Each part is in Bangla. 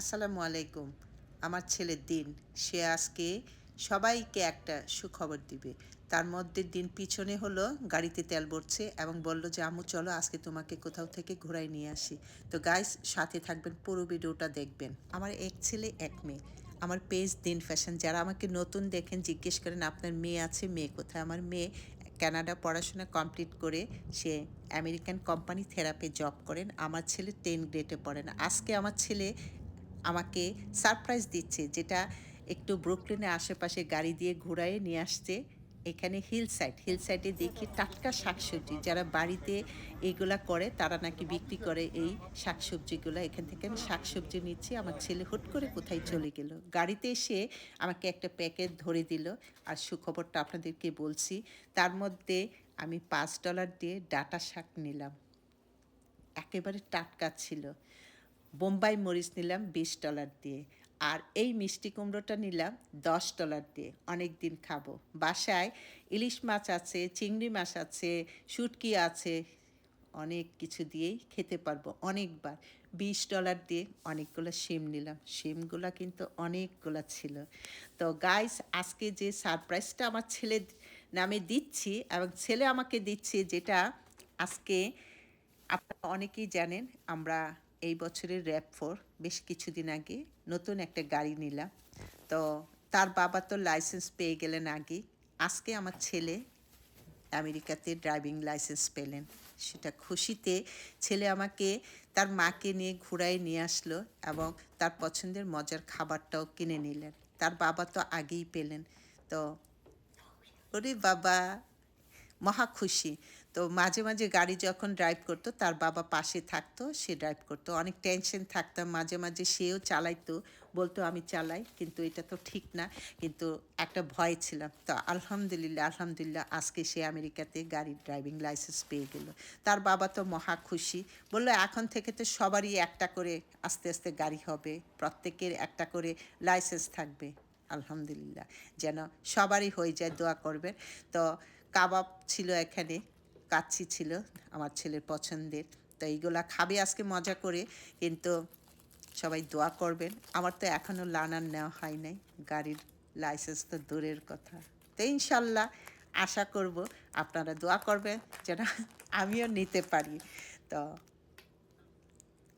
আসসালামু আলাইকুম। আমার ছেলের দিন, সে আজকে সবাইকে একটা সুখবর দিবে। তার মধ্যে দিন পিছনে হলো, গাড়িতে তেল ভরছে এবং বলল যে, আম্মু, চলো আজকে তোমাকে কোথাও থেকে ঘোরায় নিয়ে আসি। তো গাইস সাথে থাকবেন, পুরো ভিডিওটা দেখবেন। আমার এক ছেলে, এক মেয়ে। আমার পেজ দিন ফ্যাশন যারা আমাকে নতুন দেখেন, জিজ্ঞেস করেন, আপনার মেয়ে আছে, মেয়ে কোথায়? আমার মেয়ে কানাডা পড়াশোনা কমপ্লিট করে, সে আমেরিকান কোম্পানি থেরাপি জব করেন। আমার ছেলে টেন গ্রেডে পড়েন। আজকে আমার ছেলে আমাকে সারপ্রাইজ দিচ্ছে যেটা একটু ব্রুকলিনের আশেপাশে গাড়ি দিয়ে ঘোরায় নিয়ে আসছে এখানে হিল সাইড হিল সাইডে দেখি টাটকা শাকসবজি। যারা বাড়িতে এইগুলা করে, তারা নাকি বিক্রি করে এই শাকসবজিগুলো। এখান থেকে আমি শাকসবজি নিচ্ছি। আমার ছেলে হুট করে কোথায় চলে গেল। গাড়িতে এসে আমাকে একটা প্যাকেট ধরে দিল। আর সুখবরটা আপনাদেরকে বলছি, তার মধ্যে আমি পাঁচ ডলার দিয়ে ডাটা শাক নিলাম। একেবারে টাটকা ছিল। বোম্বাই মরিচ নিলাম বিশ ডলার দিয়ে। আর এই মিষ্টি কুমড়োটা নিলাম দশ ডলার দিয়ে। অনেক দিন খাব। বাসায় ইলিশ মাছ আছে, চিংড়ি মাছ আছে, শুটকি আছে, অনেক কিছু দিয়েই খেতে পারব। অনেকবার বিশ ডলার দিয়ে অনেকগুলো শিম নিলাম। শিমগুলো কিন্তু অনেকগুলো ছিল। তো গাইস আজকে যে সারপ্রাইজটা আমার ছেলে নামে দিচ্ছি এবং ছেলে আমাকে দিচ্ছে যেটা আজকে আপনারা অনেকেই জানেন, আমরা এই বছরের র্যাপ ফোর বেশ কিছুদিন আগে নতুন একটা গাড়ি নিলাম। তো তার বাবা তো লাইসেন্স পেয়ে গেলেন আগে। আজকে আমার ছেলে আমেরিকাতে ড্রাইভিং লাইসেন্স পেলেন। সেটা খুশিতে ছেলে আমাকে তার মাকে নিয়ে ঘুরায় নিয়ে আসলো এবং তার পছন্দের মজার খাবারটাও কিনে নিলেন। তার বাবা তো আগেই পেলেন। তো ওরে বাবা মহা খুশি। তো মাঝে মাঝে গাড়ি যখন ড্রাইভ করতো, তার বাবা পাশে থাকতো, সে ড্রাইভ করতো। অনেক টেনশন থাকতাম মাঝে মাঝে সেও চালাইতো, বলতো, আমি চালাই, কিন্তু এটা তো ঠিক না। কিন্তু একটা ভয় ছিলাম তো আলহামদুলিল্লাহ আলহামদুলিল্লাহ, আজকে সে আমেরিকাতে গাড়ির ড্রাইভিং লাইসেন্স পেয়ে গেল। তার বাবা তো মহা খুশি। বলল, এখন থেকে তো সবারই একটা করে আস্তে আস্তে গাড়ি হবে। প্রত্যেকের একটা করে লাইসেন্স থাকবে। আলহামদুলিল্লাহ। যেন সবারই হয়ে যায়, দোয়া করবেন। তো কাবাব ছিল এখানে কাচ্ছি ছিল আমার ছেলের পছন্দের। তো এইগুলা খাবে আজকে মজা করে, কিন্তু সবাই দোয়া করবেন। আমার তো এখনও লানার নেওয়া হয় নাই, গাড়ির লাইসেন্স তো দূরের কথা। তো ইনশাল্লাহ আশা করব আপনারা দোয়া করবেন যেন আমিও নিতে পারি। তো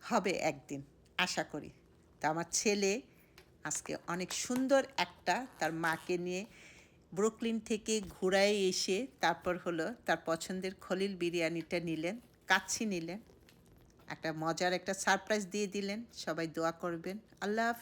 হবে একদিন, আশা করি। তো আমার ছেলে আজকে অনেক সুন্দর একটা তার মাকে নিয়ে ব্রুকলিন থেকে ঘুরায় এসে তারপর হলো তার পছন্দের খলিল বিরিয়ানিটা নিলেন, কাচ্ছি নিলেন। একটা মজার একটা সারপ্রাইজ দিয়ে দিলেন। সবাই দোয়া করবেন। আল্লাহ।